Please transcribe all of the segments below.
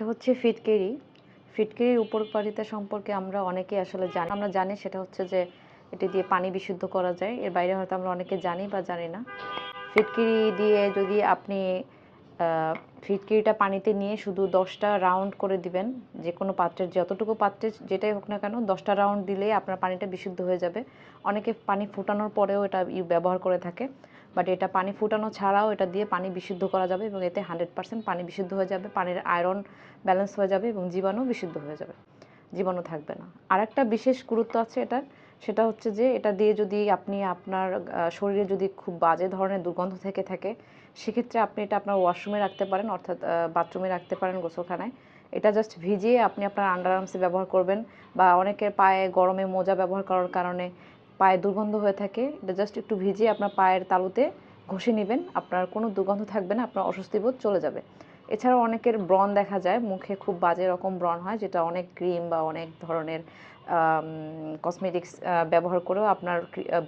এটা হচ্ছে ফিটকিরি। ফিটকিরির উপকারিতা সম্পর্কে আমরা অনেকেই আসলে জানি। আমরা জানি সেটা হচ্ছে যে এটি দিয়ে পানি বিশুদ্ধ করা যায়। এর বাইরে হয়তো আমরা অনেকে জানি বা জানি না। ফিটকিরি দিয়ে যদি আপনি ফিটকিরিটা পানিতে নিয়ে শুধু দশটা রাউন্ড করে দিবেন যে কোনো পাত্রের, যতটুকু পাত্রে যেটাই হোক না কেন, দশটা রাউন্ড দিলেই আপনার পানিটা বিশুদ্ধ হয়ে যাবে। অনেকে পানি ফুটানোর পরেও এটা ব্যবহার করে থাকে। বাট এটা পানি ফুটানো ছাড়াও এটা দিয়ে পানি বিশুদ্ধ করা যাবে এবং এতে হান্ড্রেড পার্সেন্ট পানি বিশুদ্ধ হয়ে যাবে, পানির আয়রন ব্যালেন্স হয়ে যাবে এবং জীবাণু বিশুদ্ধ হয়ে যাবে, জীবাণু থাকবে না। আর একটা বিশেষ গুরুত্ব আছে এটার, সেটা হচ্ছে যে এটা দিয়ে যদি আপনি আপনার শরীরে যদি খুব বাজে ধরনের দুর্গন্ধ থেকে থাকে, সেক্ষেত্রে আপনি এটা আপনার ওয়াশরুমে রাখতে পারেন, অর্থাৎ বাথরুমে রাখতে পারেন গোসলখানায়। এটা জাস্ট ভিজিয়ে আপনি আপনার আন্ডার আর্মসে ব্যবহার করবেন বা অনেকের পায়ে গরমে মোজা ব্যবহার করার কারণে পায়ে দুর্গন্ধ হয়ে থাকে, এটা জাস্ট একটু ভিজিয়ে আপনার পায়ের তালুতে ঘষে নেবেন, আপনার কোনো দুর্গন্ধ থাকবে না, আপনার অস্বস্তি বোধ চলে যাবে। এছাড়াও অনেকের ব্রণ দেখা যায়, মুখে খুব বাজে রকম ব্রণ হয়, যেটা অনেক ক্রিম বা অনেক ধরনের কসমেটিক্স ব্যবহার করেও আপনার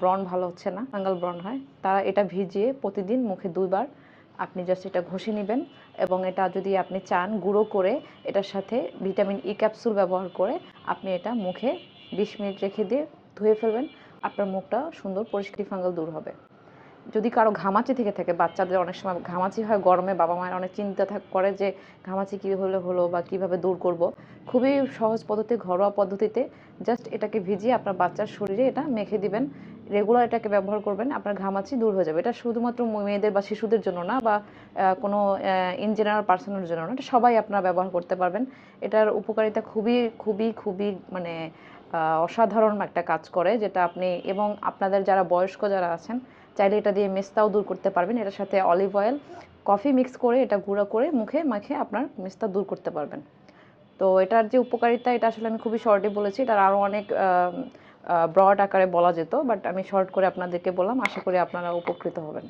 ব্রণ ভালো হচ্ছে না ফাঙ্গাল ব্রণ হয়। তারা এটা ভিজিয়ে প্রতিদিন মুখে দুইবার আপনি জাস্ট এটা ঘষে নেবেন এবং এটা যদি আপনি চান গুঁড়ো করে, এটার সাথে ভিটামিন ই ক্যাপসুল ব্যবহার করে, আপনি এটা মুখে বিশ মিনিট রেখে দিয়ে ধুয়ে ফেলবেন। আপনার মুখটা সুন্দর পরিষ্কার ফাঙ্গাল দূর হবে। যদি কারও ঘামাচি থেকে থাকে, বাচ্চাদের অনেক সময় ঘামাচি হয়, গরমে বাবা মায়ের অনেক চিন্তা থাক করে যে ঘামাচি কী হলে বা কীভাবে দূর করব। খুবই সহজ পদ্ধতি, ঘরোয়া পদ্ধতিতে জাস্ট এটাকে ভিজিয়ে আপনার বাচ্চার শরীরে এটা মেখে দিবেন। রেগুলার এটাকে ব্যবহার করবেন, আপনার ঘামাচি দূর হয়ে যাবে। এটা শুধুমাত্র মেয়েদের বা শিশুদের জন্য না বা কোনো ইন জেনারেল পার্সনের জন্য না, এটা সবাই আপনারা ব্যবহার করতে পারবেন। এটার উপকারিতা খুবই খুবই খুবই মানে অসাধারণ একটা কাজ করে যেটা আপনি এবং আপনাদের যারা বয়স্ক যারা আছেন চাইলে এটা দিয়ে মেস্তাও দূর করতে পারবেন। এটার সাথে অলিভ অয়েল কফি মিক্স করে এটা গুঁড়ো করে মুখে মাখে আপনার মেস্তা দূর করতে পারবেন। তো এটার যে উপকারিতা, এটা আসলে আমি খুবই শর্টে বলেছি, এটার আরও অনেক ব্রড আকারে বলা যেত বাট আমি শর্ট করে আপনাদেরকে বললাম, আশা করি আপনারা উপকৃত হবেন।